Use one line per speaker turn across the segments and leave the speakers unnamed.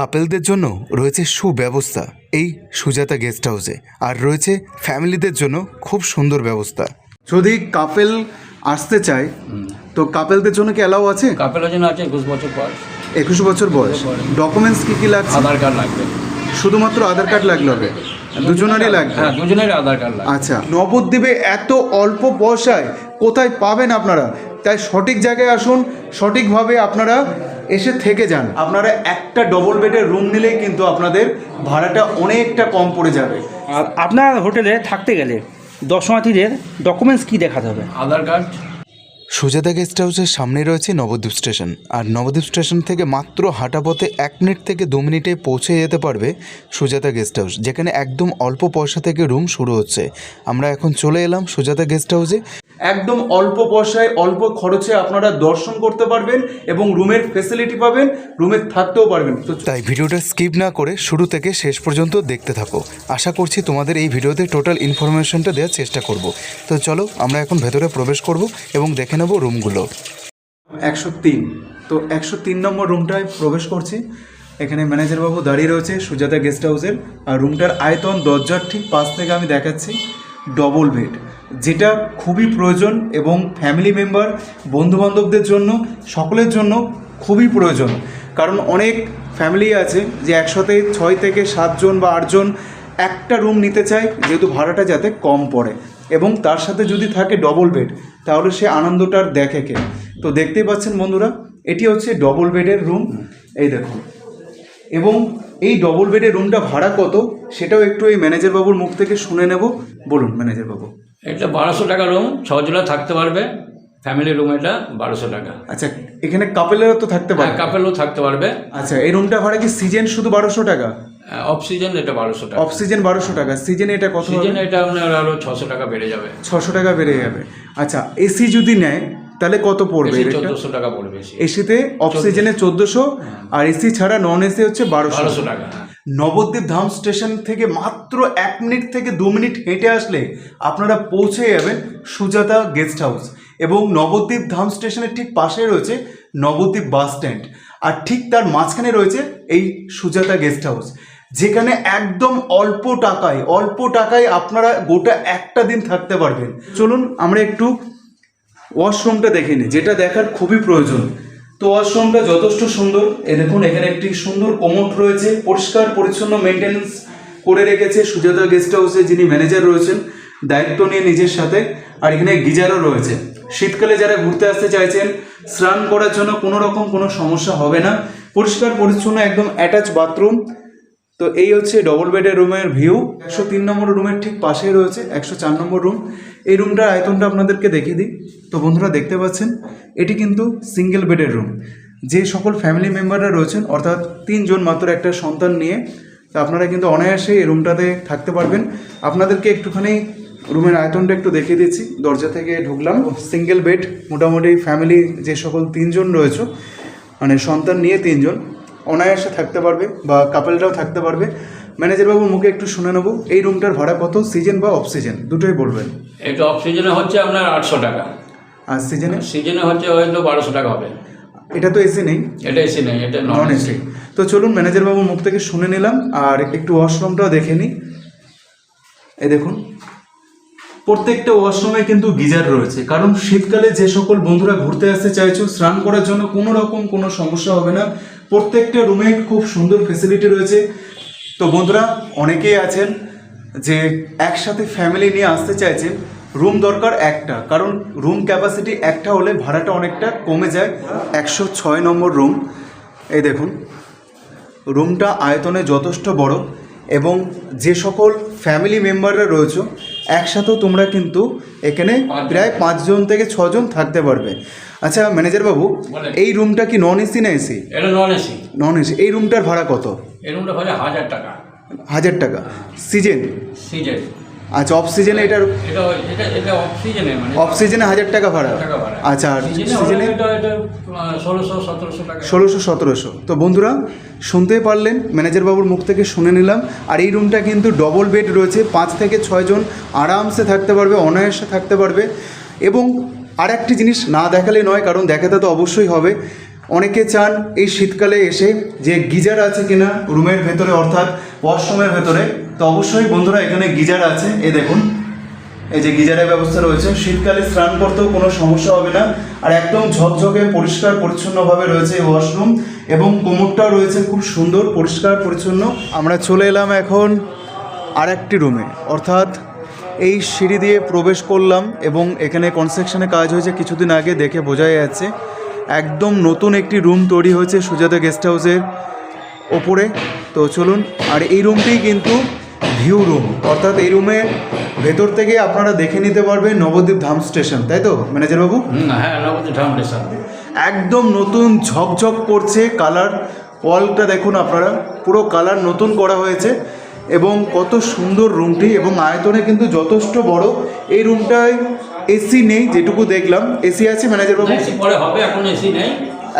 কাপেলদের জন্য রয়েছে সুব্যবস্থা এই সুজাতা গেস্ট হাউসে। আর রয়েছে ফ্যামিলিদের জন্য খুব সুন্দর ব্যবস্থা। যদি কাপেল আসতে চায় তো কাপেলদের জন্য কি অ্যালাউ আছে?
কাপেলের জন্য আছে একুশ বছর বয়স।
একুশ বছর বয়স। ডকুমেন্টস কি কি লাগছে?
আধার কার্ড লাগবে।
শুধুমাত্র আধার কার্ড লাগলে হবে? দুজনেরই লাগবে?
হ্যাঁ দুজনের আধার কার্ড লাগবে।
আচ্ছা নবদ্বীপে এত অল্প পয়সায় কোথায় পাবেন আপনারা? তাই সঠিক জায়গায় আসুন সঠিকভাবে আপনারা এসে থেকে যান। আপনারা একটা ডবল বেডের রুম নিলেই কিন্তু আপনাদের ভাড়াটা অনেকটা কম পড়ে যাবে।
আর আপনার হোটেলে থাকতে গেলে দর্শনার্থীদের ডকুমেন্টস কি দেখাতে হবে?
আধার কার্ড।
সুজাতা গেস্ট হাউসের সামনে রয়েছে নবদ্বীপ স্টেশন। আর নবদ্বীপ স্টেশন থেকে মাত্র হাঁটা পথে এক মিনিট থেকে দু মিনিটে পৌঁছে যেতে পারবে সুজাতা গেস্ট হাউস যেখানে একদম অল্প পয়সা থেকে রুম শুরু হচ্ছে। আমরা এখন চলে এলাম সুজাতা গেস্ট হাউসে একদম অল্প পয়সায় অল্প খরচে আপনারা দর্শন করতে পারবেন এবং রুমের ফেসিলিটি পাবেন রুমে থাকতেও পারবেন। তাই ভিডিওটা স্কিপ না করে শুরু থেকে শেষ পর্যন্ত দেখতে থাকো। আশা করছি তোমাদের এই ভিডিওতে টোটাল ইনফরমেশনটা দেওয়ার চেষ্টা করব। তো চলো আমরা এখন ভেতরে প্রবেশ করব এবং দেখে নেব রুমগুলো। একশো তিন। তো একশো তিন নম্বর রুমটায় প্রবেশ করছি। এখানে ম্যানেজারবাবু দাঁড়িয়ে রয়েছে সুজাতা গেস্ট হাউসের। আর রুমটার আয়তন দরজার ঠিক পাশ থেকে আমি দেখাচ্ছি। ডবল বেড যেটা খুবই প্রয়োজন এবং ফ্যামিলি মেম্বার বন্ধুবান্ধবদের জন্য, সকলের জন্য খুবই প্রয়োজন। কারণ অনেক ফ্যামিলি আছে যে একসাথে ছয় থেকে সাতজন বা আটজন একটা রুম নিতে চায়, যেহেতু ভাড়াটা যাতে কম পড়ে। এবং তার সাথে যদি থাকে ডবল বেড তাহলে সে আনন্দটার দেখে কে। তো দেখতেই পাচ্ছেন বন্ধুরা, এটি হচ্ছে ডবল বেডের রুম এই দেখুন। এবং এই ডবল বেডের রুমটা ভাড়া কত, সেটাও একটু এই ম্যানেজার বাবুর মুখ থেকে শুনে নেব। বলুন ম্যানেজার বাবু।
এটা বারোশো টাকা রুম ছজনে থাকতে পারবে। ফ্যামিলি রুম এটা বারোশো টাকা।
আচ্ছা এখানে কাপেলেরও তো থাকতে
হ্যাঁ
পারে
কাপেলও থাকতে পারবে।
আচ্ছা এই রুমটা ভাড়া কি সিজন শুধু বারোশো টাকা?
অক্সিজেন এটা বারোশো টাকা।
অক্সিজেন বারোশো টাকা। সিজনে এটা কত
সিজন এটা আপনার আরও ছশো টাকা বেড়ে যাবে।
ছশো টাকা বেড়ে যাবে। আচ্ছা এসি যদি নেয় তাহলে কত পড়বে
চোদ্দশো টাকা পড়বে
এসিতে অক্সিজেনে চোদ্দোশো। আর এসি ছাড়া নন এসি হচ্ছে বারোশো।
বারোশো টাকা হ্যাঁ।
নবদ্বীপ ধাম স্টেশন থেকে মাত্র এক মিনিট থেকে দু মিনিট হেঁটে আসলে আপনারা পৌঁছে যাবেন সুজাতা গেস্ট হাউস এবং নবদ্বীপ ধাম স্টেশনের ঠিক পাশে রয়েছে নবদ্বীপ বাস স্ট্যান্ড। আর ঠিক তার মাঝখানে রয়েছে এই সুজাতা গেস্ট হাউস, যেখানে একদম অল্প টাকায় অল্প টাকায় আপনারা গোটা একটা দিন থাকতে পারবেন। চলুন আমরা একটু ওয়াশরুমটা দেখে নিই, যেটা দেখার খুবই প্রয়োজন। তো আশ্রমটা যথেষ্ট সুন্দর। এ দেখুন, এখানে একটি সুন্দর কোমোট রয়েছে, পরিষ্কার, পরিচ্ছন্ন মেনটেন্স করে রেখেছে সুজাতা গেস্ট হাউসে যিনি ম্যানেজার রয়েছেন, দায়িত্ব নিয়ে নিজের সাথে। আর এখানে গিজারও রয়েছে। শীতকালে যারা ঘুরতে আসতে চাইছেন, স্নান করার জন্য কোনো রকম কোনো সমস্যা হবে না। পরিষ্কার, পরিচ্ছন্ন, একদম অ্যাটাচ বাথরুম তো এই হচ্ছে ডবল বেডের রুমের ভিউ একশো তিন নম্বর রুমের ঠিক পাশেই রয়েছে, একশো চার নম্বর রুম এই রুমটার আয়তনটা আপনাদেরকে দেখিয়ে দিই। তো বন্ধুরা দেখতে পাচ্ছেন, এটি কিন্তু সিঙ্গেল বেডের রুম যে সকল ফ্যামিলি মেম্বাররা রয়েছেন, অর্থাৎ তিনজন মাত্র একটা সন্তান নিয়ে, তো আপনারা কিন্তু অনায়াসে এই রুমটাতে থাকতে পারবেন। আপনাদেরকে একটুখানি রুমের আয়তনটা একটু দেখিয়ে দিচ্ছি। দরজা থেকে ঢুকলাম। সিঙ্গেল বেড মোটামুটি ফ্যামিলি যে সকল তিনজন রয়েছে মানে সন্তান নিয়ে তিনজন। অনায়াসে থাকতে পারবে বা কাপেলরাও থাকতে পারবে। ম্যানেজার বাবু মুখে একটু শুনে নেব এই রুমটার ভাড়া কত সিজন বা অফ সিজন দুটোই বলবেন।
এটা অফ সিজনে হচ্ছে আপনার আটশো টাকা।
আর সিজনে
সিজনে হচ্ছে হয়তো বারোশো টাকা হবে।
এটা তো এসি নেই।
এটা এসি নেই এটা
নন এসি তো চলুন ম্যানেজার বাবুর মুখ থেকে শুনে নিলাম আর একটু ওয়াশরুমটাও দেখে নিই। এ দেখুন প্রত্যেকটা ওয়াশরুমে কিন্তু গিজার রয়েছে কারণ শীতকালে যে সকল বন্ধুরা ঘুরতে আসতে চাইছো স্নান করার জন্য কোনো রকম কোনো সমস্যা হবে না। প্রত্যেকটা রুমে খুব সুন্দর ফেসিলিটি রয়েছে। তো বন্ধুরা, অনেকেই আছেন যে একসাথে ফ্যামিলি নিয়ে আসতে চাইছেন রুম দরকার একটা। কারণ রুম ক্যাপাসিটি একটা হলে ভাড়াটা অনেকটা কমে যায়। একশো ছয় নম্বর রুম এই দেখুন রুমটা আয়তনে যথেষ্ট বড় এবং যে সকল ফ্যামিলি মেম্বাররা রয়েছো একসাথেও তোমরা কিন্তু এখানে প্রায় পাঁচজন থেকে ছজন থাকতে পারবে। আচ্ছা ম্যানেজার বাবু এই রুমটা কি নন এসি না এসি
এটা নন এসি
নন এসি এই রুমটার ভাড়া কত?
এই রুমটা ভাড়া হাজার টাকা।
হাজার টাকা। সিজেন?
সিজন।
আচ্ছা অফ সিজনে এটার
এটা এটা এটা অফ সিজনে মানে
অফ সিজনে হাজার টাকা ভাড়া। আচ্ছা আর
সিজনে ষোলোশো সতেরোশো টাকা।
ষোলোশো সতেরোশো। তো বন্ধুরা শুনতেই পারলেন ম্যানেজার বাবুর মুখ থেকে শুনে নিলাম আর এই রুমটা কিন্তু ডবল বেড রয়েছে পাঁচ থেকে ছয়জন আরামসে থাকতে পারবে অনায়াসে থাকতে পারবে। এবং আর একটি জিনিস না দেখালে নয় কারণ দেখাতে তো অবশ্যই হবে। অনেকে চান এই শীতকালে এসে যে গিজার আছে কিনা রুমের ভেতরে অর্থাৎ ওয়াশরুমের ভেতরে তো অবশ্যই বন্ধুরা, এখানে গিজার আছে। এ দেখুন, এই যে গিজারের ব্যবস্থা রয়েছে। শীতকালে স্নান করতেও কোনো সমস্যা হবে না। আর একদম ঝকঝকে, পরিষ্কার, পরিচ্ছন্নভাবে রয়েছে এই ওয়াশরুম এবং কোমরটাও রয়েছে খুব সুন্দর, পরিষ্কার, পরিচ্ছন্ন। আমরা চলে এলাম এখন আর একটি রুমে অর্থাৎ এই সিঁড়ি দিয়ে প্রবেশ করলাম এবং এখানে কনস্ট্রাকশনে কাজ হয়েছে কিছুদিন আগে, দেখে বোঝাই যাচ্ছে। একদম নতুন একটি রুম তৈরি হয়েছে সুজাতা গেস্ট হাউসের ওপরে। তো চলুন, আর এই রুমটি কিন্তু ভিউ রুম। অর্থাৎ এই রুমের ভেতর থেকে আপনারা দেখে নিতে পারবেন নবদ্বীপ ধাম স্টেশন তাই তো ম্যানেজার বাবু
হ্যাঁ নবদ্বীপ ফাউন্ডেশন
একদম নতুন ঝকঝক করছে কালার ওয়ালটা দেখুন আপনারা পুরো কালার নতুন করা হয়েছে এবং কত সুন্দর রুমটি এবং আয়তনে কিন্তু যথেষ্ট বড়। এই রুমটায় এসি নেই যেটুকু দেখলাম। এসি আছে ম্যানেজার বাবু
এসি পরে হবে এখন এসি নেই।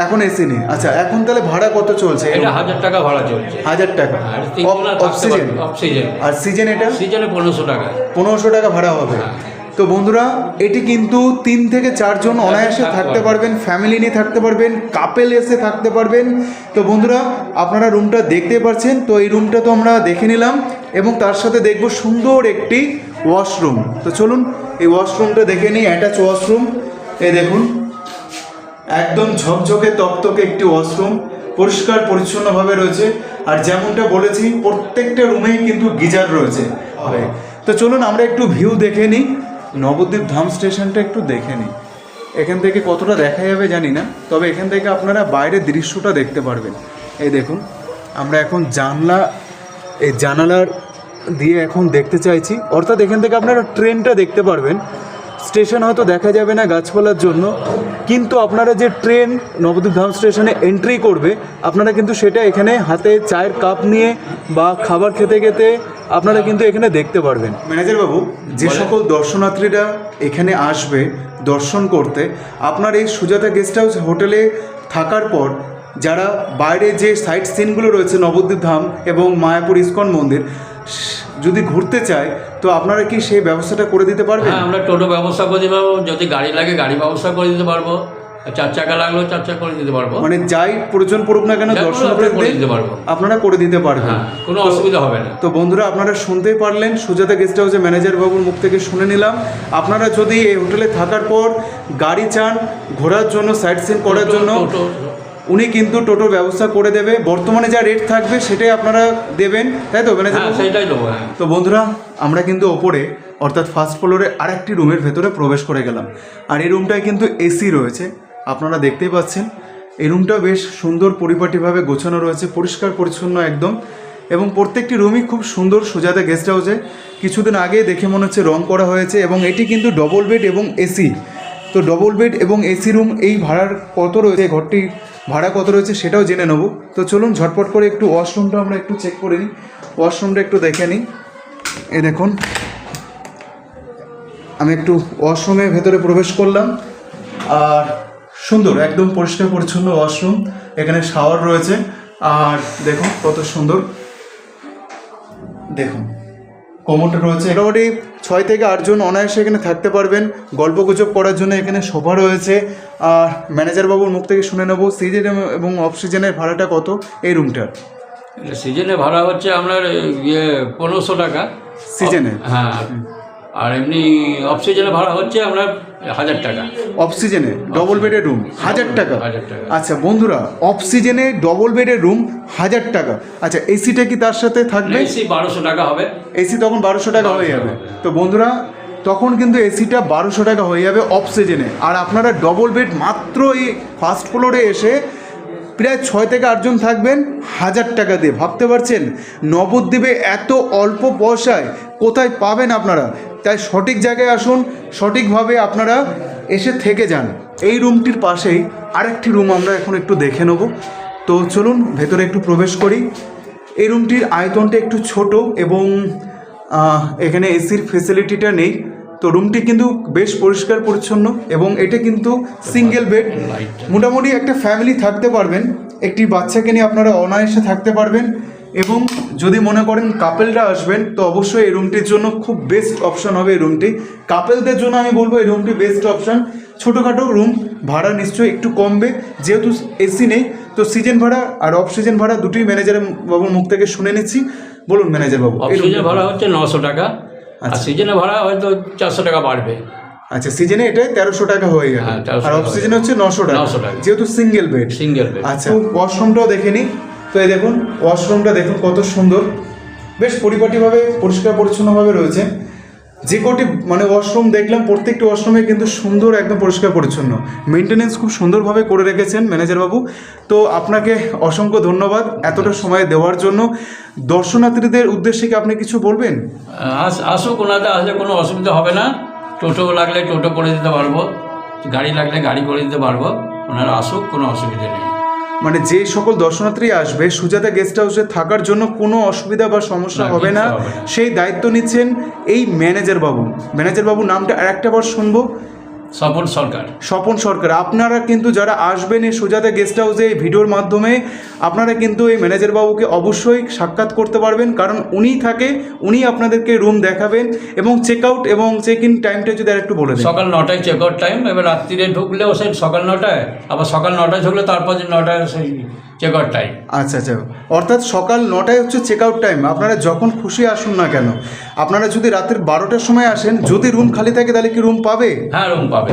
এখন এসি নেই। আচ্ছা এখন তাহলে ভাড়া কত চলছে?
এটা হাজার টাকা ভাড়া চলছে।
হাজার টাকা।
থাকতে
অক্সিজেন আর সিজন এটা?
সিজনে পনেরোশো টাকা।
পনেরোশো টাকা ভাড়া হবে। তো বন্ধুরা এটি কিন্তু তিন থেকে চারজন অনায়াসে থাকতে পারবেন ফ্যামিলি নিয়ে থাকতে পারবেন কাপেল এসে থাকতে পারবেন। তো বন্ধুরা আপনারা রুমটা দেখতে পাচ্ছেন তো এই রুমটা তো আমরা দেখে নিলাম এবং তার সাথে দেখব সুন্দর একটি ওয়াশরুম তো চলুন এই ওয়াশরুমটা দেখে নিই অ্যাটাচ ওয়াশরুম এই দেখুন। একদম ঝকঝকে তকতকে একটি ওয়াশরুম পরিষ্কার পরিচ্ছন্নভাবে রয়েছে। আর যেমনটা বলেছি প্রত্যেকটা রুমেই কিন্তু গিজার রয়েছে। হবে তো চলুন আমরা একটু ভিউ দেখে নিই। নবদ্বীপ ধাম স্টেশনটা একটু দেখে নিই। এখান থেকে কতটা দেখা যাবে জানি না তবে এখান থেকে আপনারা বাইরের দৃশ্যটা দেখতে পারবেন। এই দেখুন আমরা এখন জানলা এই জানালার দিয়ে এখন দেখতে চাইছি। অর্থাৎ এখান থেকে আপনারা ট্রেনটা দেখতে পারবেন। স্টেশন হয়তো দেখা যাবে না গাছপালার জন্য কিন্তু আপনারা যে ট্রেন নবদ্বীপ ধাম স্টেশনে এন্ট্রি করবে আপনারা কিন্তু সেটা এখানে হাতে চায়ের কাপ নিয়ে বা খাবার খেতে খেতে আপনারা কিন্তু এখানে দেখতে পারবেন। ম্যানেজার বাবু যে সকল দর্শনার্থীরা এখানে আসবে দর্শন করতে আপনার এই সুজাতা গেস্ট হাউস হোটেলে থাকার পর যারা বাইরে যে সাইট সিনগুলো রয়েছে নবদ্বীপ ধাম এবং মায়াপুর ইস্কন মন্দির যদি ঘুরতে চায় তো আপনারা কি সেই ব্যবস্থাটা করে দিতে পারবেন?
হ্যাঁ আমরা টোটো ব্যবস্থা করে দিতে পারব। যদি গাড়ি লাগে গাড়ি ব্যবস্থা করে দিতে পারব। চার চাকা লাগলেও চার চাকা করে দিতে পারব।
মানে যাই প্রয়োজন পড়ুক না কেন দর্শনার্থীদের
দিতে পারব।
আপনারা করে দিতে পারবেন।
হ্যাঁ কোনো অসুবিধা হবে না।
তো বন্ধুরা আপনারা শুনতেই পারলেন সুজাতা গেস্ট হাউসের ম্যানেজার বাবুর মুখ থেকে শুনে নিলাম। আপনারা যদি এই হোটেলে থাকার পর গাড়ি চান ঘোরার জন্য সাইট সিন করার জন্য উনি কিন্তু টোটোর ব্যবস্থা করে দেবে। বর্তমানে যা রেট থাকবে সেটাই আপনারা দেবেন তাই তো ম্যানেজার
সেটাই দেবো হ্যাঁ।
তো বন্ধুরা আমরা কিন্তু ওপরে অর্থাৎ ফার্স্ট ফ্লোরে আরেকটি রুমের ভেতরে প্রবেশ করে গেলাম। আর এই রুমটায় কিন্তু এসি রয়েছে আপনারা দেখতেই পাচ্ছেন। এই রুমটা বেশ সুন্দর পরিপাটিভাবে গোছানো রয়েছে পরিষ্কার পরিচ্ছন্ন একদম। এবং প্রত্যেকটি রুমই খুব সুন্দর সুজাতা গেস্ট হাউসে কিছুদিন আগে দেখে মনে হচ্ছে রং করা হয়েছে এবং এটি কিন্তু ডবল বেড এবং এসি তো ডবল বেড এবং এসি রুম এই ভাড়ার কত রয়েছে, ঘরটি ভাড়া কত রয়েছে সেটাও জেনে নেব। তো চলুন ঝটপট করে একটু ওয়াশরুমটা আমরা একটু চেক করে নিই। ওয়াশরুমটা একটু দেখে নিই। এ দেখুন, আমি একটু ওয়াশরুমের ভেতরে প্রবেশ করলাম। আর সুন্দর, একদম পরিষ্কার পরিচ্ছন্ন ওয়াশরুম এখানে শাওয়ার রয়েছে। আর দেখুন কত সুন্দর। দেখুন। কোমরটা রয়েছে। মোটামুটি ছয় থেকে আটজন অনায়াসে এখানে থাকতে পারবেন। গল্পগুজব করার জন্য এখানে সোফা রয়েছে। আর ম্যানেজার বাবুর মুখ থেকে শুনে নেব সিজন এবং অফ সিজনের ভাড়াটা কত এই রুমটার?
সিজনে ভাড়া হচ্ছে আপনার ইয়ে পনেরোশো টাকা।
সিজনে?
হ্যাঁ। আর এমনি অফ সিজনে ভাড়া হচ্ছে আপনার হাজার টাকা।
অফ সিজনে ডবল বেডের রুম হাজার টাকা।
হাজার টাকা।
আচ্ছা বন্ধুরা অফ সিজনে ডবল বেডের রুম হাজার টাকা। আচ্ছা এসিটা কি তার সাথে থাকবে?
এসি বারোশো টাকা হবে।
এসি তখন বারোশো টাকা হয়ে যাবে। তো বন্ধুরা তখন কিন্তু এসিটা বারোশো টাকা হয়ে যাবে অফ সিজনে আর আপনারা ডবল বেড মাত্র এই ফার্স্ট ফ্লোরে এসে প্রায় ছয় থেকে আটজন থাকবেন হাজার টাকা দিয়ে। ভাবতে পারছেন? নবদ্বীপে এত অল্প পয়সায় কোথায় পাবেন আপনারা? তাই সঠিক জায়গায় আসুন, সঠিকভাবে আপনারা এসে থেকে যান। এই রুমটির পাশেই আরেকটি রুম আমরা এখন একটু দেখে নেব। তো চলুন, ভেতরে একটু প্রবেশ করি। এই রুমটির আয়তনটা একটু ছোট এবং এখানে এসির ফেসিলিটিটা নেই। তো রুমটি কিন্তু বেশ পরিষ্কার পরিচ্ছন্ন এবং এটা কিন্তু সিঙ্গেল বেড মোটামুটি একটা ফ্যামিলি থাকতে পারবেন। একটি বাচ্চাকে নিয়ে আপনারা অনায়াসে থাকতে পারবেন। এবং যদি মনে করেন কাপেলরা আসবেন তো অবশ্যই এই রুমটির জন্য খুব বেস্ট অপশন হবে এই রুমটি কাপেলদের জন্য আমি বলব এই রুমটি বেস্ট অপশন ছোটোখাটো রুম ভাড়া নিশ্চয়ই একটু কমবে যেহেতু এসি নেই তো সিজন ভাড়া আর অফ সিজন ভাড়া দুটোই ম্যানেজার বাবুর মুখ থেকে শুনে নিচ্ছি। বলুন ম্যানেজার বাবু
ভাড়া হচ্ছে নশো টাকা আর
আচ্ছা।
সিজনে ভাড়া হয়তো চারশো টাকা বাড়বে।
আচ্ছা সিজনে এটা তেরোশো টাকা হয়ে গেল।
হ্যাঁ, 1300
আর অফ সিজনে হচ্ছে নশো টাকা।
900 টাকা।
যেহেতু সিঙ্গেল বেড
সিঙ্গেল বেড
আচ্ছা ওয়াশরুমটাও দেখে নিই। তো এই দেখুন ওয়াশরুমটা দেখুন কত সুন্দর। বেশ পরিপাটিভাবে, পরিষ্কার, পরিচ্ছন্নভাবে রয়েছে। যে কটি মানে ওয়াশরুম দেখলাম, প্রত্যেকটি ওয়াশরুমে কিন্তু সুন্দর, একদম পরিষ্কার, পরিচ্ছন্ন। মেনটেনেন্স খুব সুন্দরভাবে করে রেখেছেন ম্যানেজার বাবু। তো আপনাকে অসংখ্য ধন্যবাদ এতটা সময় দেওয়ার জন্য। দর্শনার্থীদের উদ্দেশ্যে কি আপনি কিছু বলবেন?
আস, আসুক ওনাদের আসলে কোনো অসুবিধা হবে না। টোটো লাগলে টোটো করে দিতে পারব, গাড়ি লাগলে গাড়ি করে দিতে পারব। ওনারা আসুক, কোনো অসুবিধা নেই।
মানে যে সকল দর্শনার্থী আসবে সুজাতা গেস্ট হাউসে থাকার জন্য কোনো অসুবিধা বা সমস্যা হবে না। সেই দায়িত্ব নিচ্ছেন এই ম্যানেজার বাবু। ম্যানেজার বাবু নামটা আর একটা বার শুনব।
স্বপন সরকার।
স্বপন সরকার আপনারা কিন্তু যারা আসবেন এই সুজাতা গেস্ট হাউসে এই ভিডিওর মাধ্যমে আপনারা কিন্তু এই ম্যানেজার বাবুকে অবশ্যই সাক্ষাৎ করতে পারবেন কারণ উনিই থাকে উনি আপনাদেরকে রুম দেখাবেন এবং চেক আউট এবং চেক ইন টাইমটা যদি আরেকটু বলে দেন।
সকাল নটায় চেক আউট টাইম এবার রাত্রিরে ঢুকলেও সেই সকাল নটায় আবার সকাল নটায় ঢুকলে তারপর যে নটায় সেই চেক আউট টাইম
আচ্ছা আচ্ছা। অর্থাৎ সকাল নটায় হচ্ছে চেক আউট টাইম আপনারা যখন খুশি আসুন না কেন? আপনারা যদি রাতের বারোটার সময় আসেন যদি রুম খালি থাকে তাহলে কি রুম পাবে?
হ্যাঁ রুম পাবে।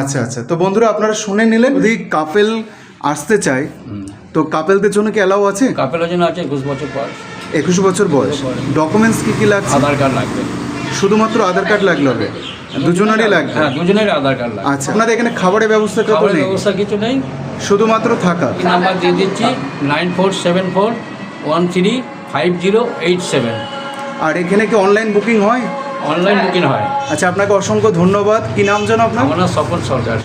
আচ্ছা আচ্ছা। তো বন্ধুরা আপনারা শুনে নিলেন যদি কাপেল আসতে চায় তো কাপেলদের জন্য কি অ্যালাউ আছে?
কাপেলের জন্য আছে একুশ বছর পর
একুশ বছর বয়স। ডকুমেন্টস কি কি লাগছে?
আধার কার্ড লাগবে।
শুধুমাত্র আধার কার্ড লাগল হবে দুজনেরই লাগবে?
হ্যাঁ দুজনেরই আধার কার্ড লাগবে।
আচ্ছা আপনাদের এখানে খাবারের ব্যবস্থা কত নেই?
ব্যবস্থা কিছু নেই।
শুধুমাত্র থাকা।
নাম্বার দিয়ে দিচ্ছি nine four seven four one three five zero eight seven.
আর এখানে কি অনলাইন বুকিং হয়?
অনলাইন বুকিং হয়।
আচ্ছা আপনাকে অসংখ্য ধন্যবাদ। কি নাম জানো আপনার?
আমার নাম স্বপন সরকার